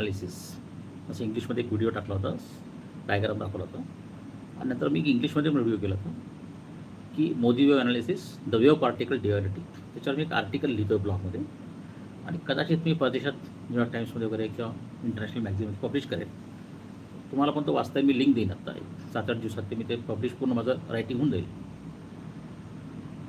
Paralysis असं इंग्लिशमध्ये एक व्हिडिओ टाकला होता. डायग्राम दाखवला होता. आणि नंतर मी इंग्लिशमध्ये पण व्हिडिओ केला होता. की Modi wave analysis the wave particle duality त्याच्यावर मी एक आर्टिकल लिहितो ब्लॉगमध्ये आणि कदाचित मी परदेशात न्यूयॉर्क टाइम्समध्ये वगैरे किंवा इंटरनॅशनल मॅगझिनमध्ये पब्लिश करेन. तुम्हाला पण तो वाचता मी लिंक देईन आत्ता एक सात आठ दिवसात ते मी ते पब्लिश पूर्ण माझं रायटिंग होऊन जाईल.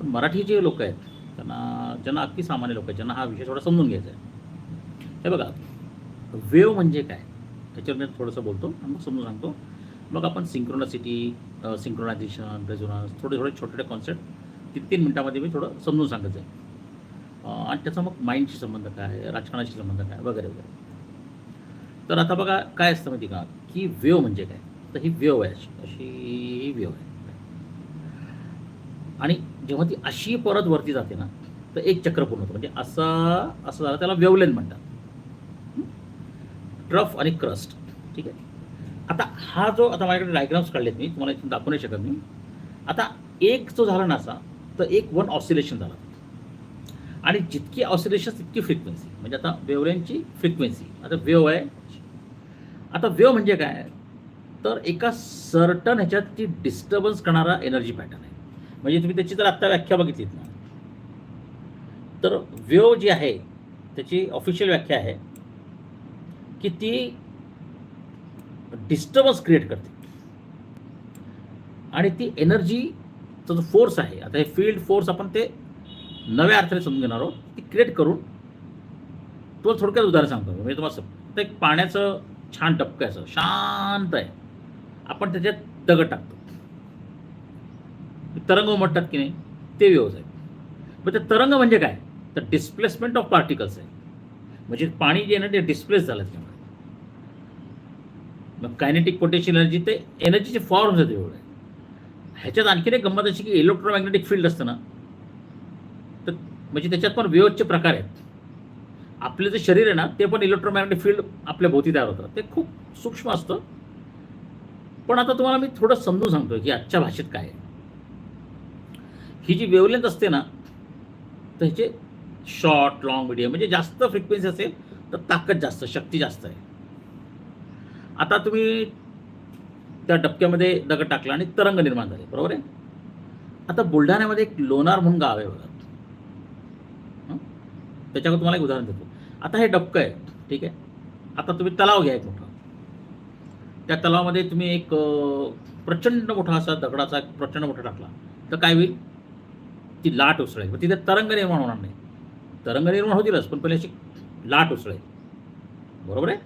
पण मराठी जे लोक आहेत त्यांना ज्यांना अगदी सामान्य लोक आहेत ज्यांना हा विषय थोडा समजून घ्यायचा आहे. हे बघा वेव म्हणजे काय? त्याच्यावर मी थोडंसं बोलतो मग समजून सांगतो. मग आपण सिंक्रोनासिटी सिंक्रोनायझेशन रेझोनन्स थोडे थोडे छोटे छोटे कॉन्सेप्ट तीन तीन मिनटामध्ये मी थोडं समजून सांगत आहे आणि त्याचा मग माइंडशी संबंध काय राजकारणाशी संबंध काय वगैरे वगैरे. तर आता बघा काय असतं माहिती का? की वेव म्हणजे काय? तर ही वेव आहे अशी अशी वेव आहे. आणि जेव्हा ती अशी परत वरती जाते ना तर एक चक्र पूर्ण होतं. म्हणजे असं असं झालं त्याला वेवलेन म्हणतात. ट्रफ आणि क्रस्ट. ठीक आहे? आता हा जो आता माझ्याकडे डायग्राम्स काढलेत मी तुम्हाला इथून दाखवू नाही शकत मी. आता एक जो झाला ना असा तर एक वन ऑसिलेशन झाला. आणि जितकी ऑसिलेशन तितकी फ्रिक्वेन्सी म्हणजे आता वेवलेनची फ्रिक्वेन्सी आता वेव आहे. आता वेव म्हणजे काय? तर एका सर्टन ह्याच्यात ती डिस्टर्बन्स करणारा एनर्जी पॅटर्न आहे. म्हणजे तुम्ही त्याची जर आत्ता व्याख्या बघितलीत ना तर वेव जी आहे त्याची ऑफिशियल व्याख्या आहे की ती डिस्टर्बन्स क्रिएट करते. आणि ती एनर्जीचा जो फोर्स आहे आता हे फील्ड फोर्स आपण ते नव्या अर्थाने समजून घेणार आहोत. ती क्रिएट करून तो थोडक्यात उदाहरण सांगतो. म्हणजे तुम्हाला सम- एक पाण्याचं छान टपकं आहे असं शांत आहे. आपण त्याच्यात दगड टाकतो. तरंग उमटतात की नाही ते व्यवसाय मग ते तरंग म्हणजे काय? तर डिस्प्लेसमेंट ऑफ पार्टिकल्स आहे. म्हणजे पाणी जे आहे ना ते डिस्प्लेस झालं त्यामुळे मग कायनेटिक पोटेन्शियल एनर्जी ते एनर्जीचे फॉर्म जाते एवढे. ह्याच्यात आणखीन एक गंमत अशी की इलेक्ट्रोमॅग्नेटिक फील्ड असतं ना तर म्हणजे त्याच्यात पण वेव्हचे प्रकार आहेत. आपलं जे शरीर आहे ना ते पण इलेक्ट्रोमॅग्नेटिक फील्ड आपल्या भोवती तयार होतं ते खूप सूक्ष्म असतं. पण आता तुम्हाला मी थोडं समजून सांगतो की आजच्या भाषेत काय आहे. ही जी वेवलेंथ असते ना तर ह्याचे शॉर्ट लॉंग मिडियम म्हणजे जास्त फ्रिक्वेन्सी असेल तर ताकद जास्त शक्ती जास्त आहे. आता तुम्ही त्या डबक्यामध्ये दगड टाकला आणि तरंग निर्माण झाले बरोबर आहे? आता बुलढाण्यामध्ये एक लोणार म्हणून गाव आहे बघा. त्याच्यावर तुम्हाला एक उदाहरण देतो. आता हे डबकं आहे ठीक आहे? आता तुम्ही तलाव घ्या एक मोठा. त्या तलावामध्ये तुम्ही एक प्रचंड मोठा असा दगडाचा एक प्रचंड मोठा टाकला. तर काय होईल? ती लाट उसळेल. मग तिथे तरंग निर्माण होणार नाही. तरंग निर्माण होतीलच पण पहिले अशी लाट उसळेल. बरोबर आहे?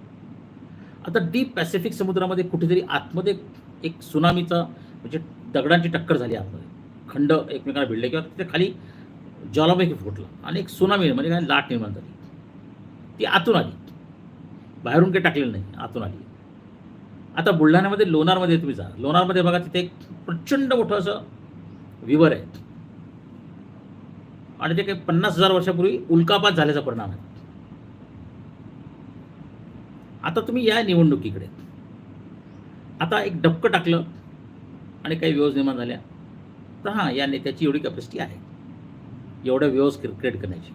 आता डीप पॅसिफिक समुद्रामध्ये कुठेतरी आतमध्ये एक सुनामीचा म्हणजे दगडांची टक्कर झाली आतमध्ये. खंड एकमेकांना भिडले किंवा तिथे खाली ज्वालामुखी फुटला आणि एक सुनामी म्हणजे काय लाट निर्माण झाली. ती आतून आली. बाहेरून काही टाकलेलं नाही आतून आली. आता बुलढाण्यामध्ये लोणारमध्ये तुम्ही जा. लोणारमध्ये बघा तिथे एक प्रचंड मोठं असं विवर आहे. आणि ते काही पन्नास हजार वर्षापूर्वी उल्कापात झाल्याचा परिणाम आहे. आता तुम्ही या निवडणुकीकडे. आता एक डबकं टाकलं आणि काही व्यवस्थ निर्माण झाल्या. तर हां या नेत्याची एवढी कॅपॅसिटी आहे. एवढ्या व्यवस्थ क्रिएट करण्याची.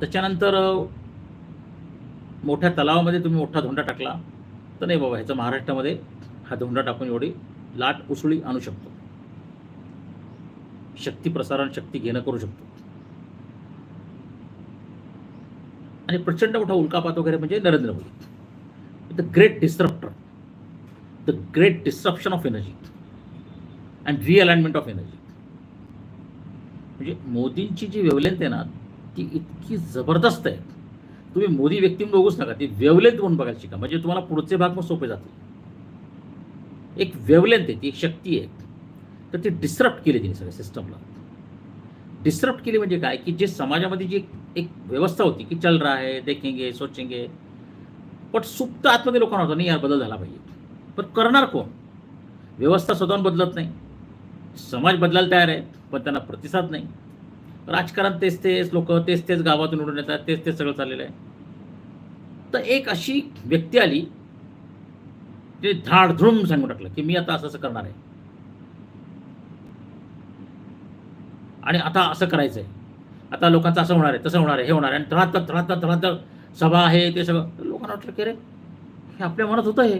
त्याच्यानंतर मोठ्या तलावामध्ये तुम्ही मोठा धोंडा टाकला. तर नाही बाबा ह्याचं महाराष्ट्रामध्ये हा धोंडा टाकून एवढी लाट उसळी आणू शकतो. शक्ती प्रसारण शक्ती घेणं करू शकतो. आणि प्रचंड मोठा उल्कापात वगैरे म्हणजे Narendra Modi. The great disruptor the great disruption of energy and realignment of energy म्हणजे मोदींची जी वेवलेंथ आहे ना ती इतकी जबरदस्त आहे. तुम्ही मोदी व्यक्ती म्हणून बघूच नका ती वेवलेंथ म्हणून बघायला शिका. म्हणजे तुम्हाला पुढचे भाग मग सोपे जातील. एक वेवलेंथ आहे ती एक शक्ती आहे. तर ती डिस्टर्ब केली तिने सगळ्या सिस्टमला डिस्टर्ब केली म्हणजे काय? की जे समाजामध्ये जी एक- व्यवस्था होती की चल रहा है देखेंगे सोचेंगे. पण सुप्त आतमध्ये लोकांना होतं नाही यार बदल झाला पाहिजे. पण करणार कोण? व्यवस्था स्वतःहून बदलत नाही. समाज बदलायला तयार आहे पण त्यांना प्रतिसाद नाही. राजकारण तेच तेच लोक तेच तेच गावातून उडून येतात तेच तेच सगळं चाललेलं आहे. तर एक अशी व्यक्ती आली ते धाडधूम सांगून टाकलं की मी आता असं असं करणार आहे. आणि आता असं करायचं आहे आता लोकांचं असं होणार आहे तसं होणार आहे हे होणार आहे. आणि तळात धडाधड धडाधड सभा आहे ते सगळं लोकांना वाटलं की रे हे आपल्या मनात होतं हे.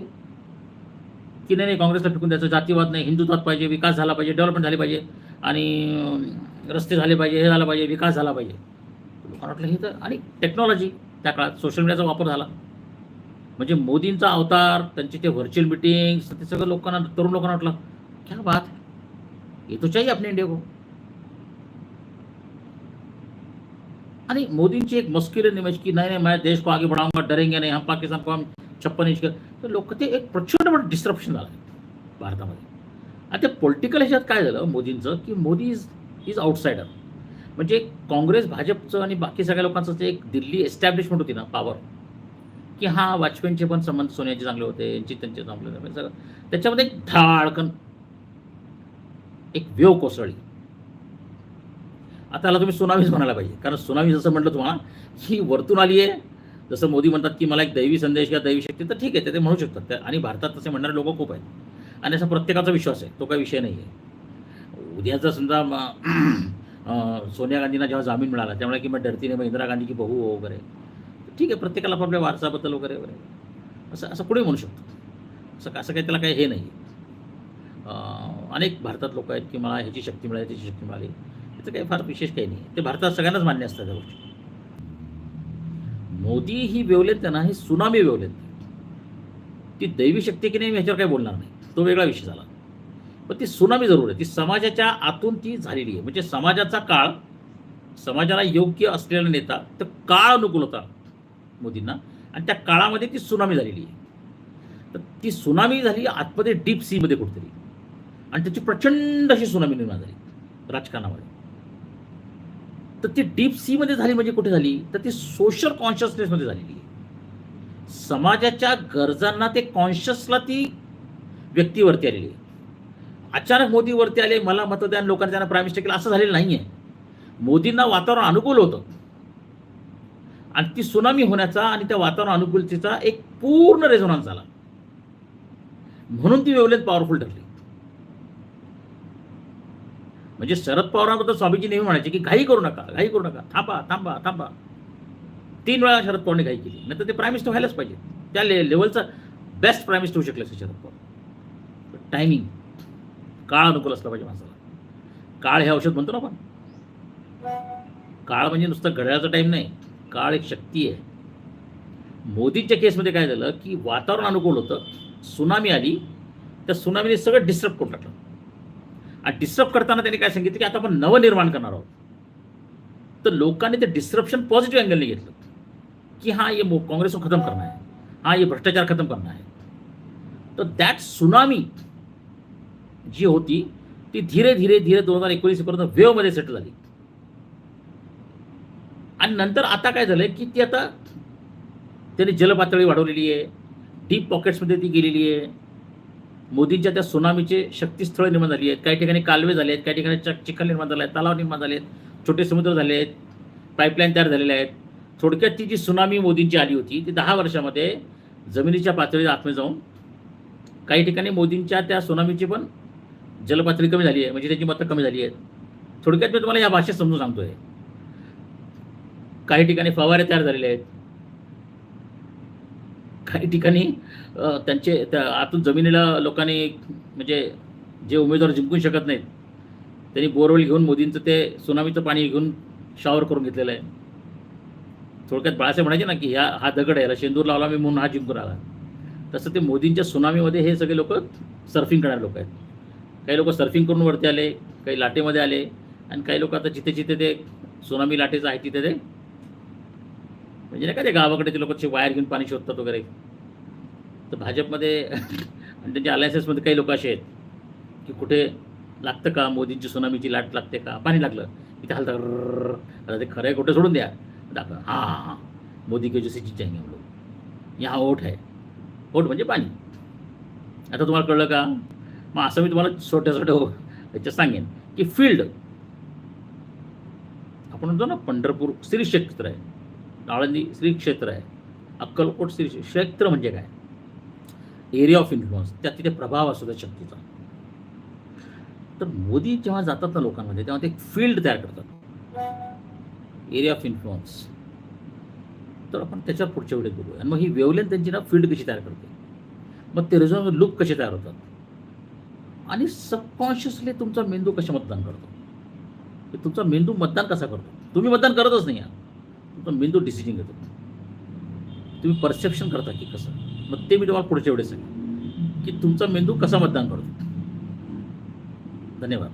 की नाही नाही काँग्रेसला फेकून द्यायचं. जातीवाद नाही हिंदुत्वाद पाहिजे विकास झाला पाहिजे डेव्हलपमेंट झाली पाहिजे आणि रस्ते झाले पाहिजे हे झालं पाहिजे विकास झाला पाहिजे. लोकांना वाटलं हे तर आणि टेक्नॉलॉजी त्या काळात सोशल मीडियाचा वापर झाला. म्हणजे मोदींचा अवतार त्यांचे ते व्हर्च्युअल मिटिंग्स ते सगळं लोकांना तरुण लोकांना वाटलं क्या बात है ये तो चाहिए अपने इंडिया को. आणि मोदींची एक मस्क्युलर इमेज की नाही नाही मैं देश को आगे बढ़ाऊंगा डरेंगे नाही हम पाकिस्तान को हम छप्पन इंच कर तर लोक ते एक प्रचंड मोठं डिस्ट्रप्शन झालं भारतामध्ये. आणि ते पॉलिटिकल ह्याच्यात काय झालं मोदींचं की मोदी इज इज आउटसाइडर म्हणजे काँग्रेस भाजपचं आणि बाकी सगळ्या लोकांचं ते एक दिल्ली एस्टॅब्लिशमेंट होती ना पॉवर की हा वाजपेयींचे पण संबंध सोन्याचे चांगले होते यांचे त्यांचे चांगले होते सगळं. त्याच्यामध्ये एक धाडकन एक वेव कोसळली. आता याला तुम्ही सुनामीच म्हणायला पाहिजे. कारण सुनामी जसं म्हटलं तुम्हाला ही वरतून आली आहे. जसं मोदी म्हणतात की मला एक दैवी संदेश किंवा दैवी शक्ती तर ठीक आहे ते ते म्हणू शकतात. त्या- आणि भारतात तसे म्हणणारे लोक खूप आहेत. आणि असा प्रत्येकाचा विश्वास आहे तो काही विषय नाही आहे. उद्याचा समजा सोनिया गांधींना जेव्हा जामीन मिळाला त्यामुळे की मग डरतीने मग इंदिरा गांधी की बहू हो, वगैरे. ठीक आहे प्रत्येकाला आपल्या वारसाबद्दल वगैरे वगैरे. असं असं कुणी म्हणू शकतो. असं असं काही त्याला काही हे नाही अनेक भारतात लोक आहेत की मला ह्याची शक्ती मिळाली त्याची शक्ती मिळाली. त्याचं काही फार विशेष काही नाही. ते भारतात सगळ्यांनाच मान्य असतात त्या गोष्टी. मोदी ही वेवलेत ना ही सुनामी वेवलेत. ती दैवी शक्ती की नाही मी ह्याच्यावर काही बोलणार नाही. तो वेगळा विषय झाला. पण ती सुनामी जरूर आहे. ती समाजाच्या आतून ती झालेली आहे. म्हणजे समाजाचा काळ समाजाला योग्य असलेला नेता तर काळ अनुकूल होता मोदींना. आणि त्या काळामध्ये ती सुनामी झालेली आहे. तर ती सुनामी झाली आतमध्ये डीप सीमध्ये कुठेतरी. आणि त्याची प्रचंड अशी सुनामी निर्माण झाली राजकारणामध्ये. तर ती डीप सीमध्ये झाली म्हणजे कुठे झाली? तर ती सोशल कॉन्शियसनेसमध्ये झालेली आहे. समाजाच्या गरजांना ते कॉन्शियसला ती व्यक्तीवरती आलेली आहे. अचानक मोदीवरती आले मला मतदान लोकांनी त्यांना प्राईम मिनिस्टर केलं असं झालेलं नाही आहे मोदींना वातावरण अनुकूल होतं. आणि ती सुनामी होण्याचा आणि त्या वातावरण अनुकूलतेचा एक पूर्ण रेझोनन्स झाला. म्हणून ती वेवलेत पॉवरफुल ठरली. म्हणजे शरद पवारांबद्दल स्वामीजी नेहमी म्हणायचे की घाई करू नका घाई करू नका थांबा थांबा थांबा. तीन वेळा शरद पवारने घाई केली. नंतर ते प्राईम मिनिस्टर व्हायलाच पाहिजे. त्या ले लेवलचा बेस्ट प्राईम मिनिस्टर होऊ शकले असते शरद पवार. टायमिंग काळ अनुकूल असला पाहिजे माणसाला. काळ हे औषध म्हणतो ना आपण. काळ म्हणजे नुसतं घड्याळाचा टाईम नाही. काळ एक शक्ती आहे. मोदींच्या केसमध्ये काय झालं की वातावरण अनुकूल होतं. सुनामी आली. त्या सुनामीने सगळं डिस्टर्ब करून टाकलं. आणि डिस्टर्ब करताना त्यांनी काय सांगितलं की आता आपण नवनिर्माण करणार आहोत. तर लोकांनी ते डिस्ट्रप्शन पॉझिटिव्ह अँगलने घेतलं. की हा ये काँग्रेस खतम करणार आहे. हा ये भ्रष्टाचार खतम करणार आहे. तर दॅट सुनामी जी होती ती धीरे धीरे धीरे दोन हजार एकोणीसपर्यंत वेवमध्ये सेटल झाली. आणि नंतर आता काय झालंय की ती आता त्यांनी जलपातळी वाढवलेली आहे. डीप पॉकेट्समध्ये ती गेलेली आहे. मोदींच्या त्या सुनामीचे शक्तीस्थळं निर्माण झाली आहेत. काही ठिकाणी कालवे झाले आहेत काही ठिकाणी चक चिखल निर्माण झाले आहे तलाव निर्माण झाले आहेत छोटे समुद्र झाले आहेत पाईपलाईन तयार झालेल्या आहेत. थोडक्यात ती जी सुनामी मोदींची आली होती ती दहा वर्षामध्ये जमिनीच्या पातळीत आत्मे जाऊन काही ठिकाणी मोदींच्या त्या सुनामीची पण जलपातळी कमी झाली आहे म्हणजे त्याची मतं कमी झाली आहेत. थोडक्यात मी तुम्हाला या भाषेत समजून सांगतोय. काही ठिकाणी फवारे तयार झालेले आहेत काही ठिकाणी त्यांचे त्या आतून जमिनीला लोकांनी म्हणजे जे उमेदवार जिंकू शकत नाहीत त्यांनी बोरवेल घेऊन मोदींचं ते सुनामीचं पाणी घेऊन शॉवर करून घेतलेलं आहे. थोडक्यात बाळासाहेब म्हणायचे ना की ह्या हा दगड आहे याला शेंदूर लावला मी म्हणून हा जिंकून आला. तसं ते मोदींच्या सुनामीमध्ये हे सगळे लोक सर्फिंग करणारे लोक आहेत. काही लोक सर्फिंग करून वरती आले काही लाटेमध्ये आले आणि काही लोक आता जिथे जिथे ते सुनामी लाटेचं आहे तिथे ते म्हणजे नाही का ते गावाकडे ते लोक वायर घेऊन पाणी शोधतात वगैरे. तर भाजपमध्ये आणि त्यांच्या अलायन्सेसमध्ये काही लोक असे आहेत की कुठे लागतं का मोदींची सुनामीची लाट लागते का? पाणी लागलं इथे हलतं आता ते खरं आहे कुठे सोडून द्या. दाखवा. हां हां हां. मोदी के जैसे जीत जाएंगे हम लोग यहाँ ओट है ओट म्हणजे पाणी. आता तुम्हाला कळलं का? मग असं मी तुम्हाला छोट्या छोट्या ह्याच्यात सांगेन की फील्ड आपण म्हणतो ना पंढरपूर श्री क्षेत्र आहे. आळंदी श्री क्षेत्र आहे. अक्कलकोट श्री क्षेत्र म्हणजे काय? एरिया ऑफ इन्फ्लुअन्स त्यात तिथे प्रभाव असतो त्या शक्तीचा. तर मोदी जेव्हा जातात ना लोकांमध्ये तेव्हा ते एक फील्ड तयार करतात. एरिया ऑफ इन्फ्लुअन्स तर आपण त्याच्यावर पुढच्या वेळेत बोलूया आणि मग ही वेवलेन त्यांची ना फील्ड कशी तयार करते? मग ते रिझॉल्व लुक कसे तयार होतात? आणि सबकॉन्शियसली तुमचा मेंदू कसे मतदान करतो? तुमचा मेंदू मतदान कसा करतो? तुम्ही मतदान करतच नाही आहात. तुमचा मेंदू डिसिजन घेतो. तुम्ही परसेप्शन करता की कसं? मग ते मी तुम्हाला पुढच्या वेळेस सांगेन. की तुमचा मेंदू कसा मतदान करतो? धन्यवाद.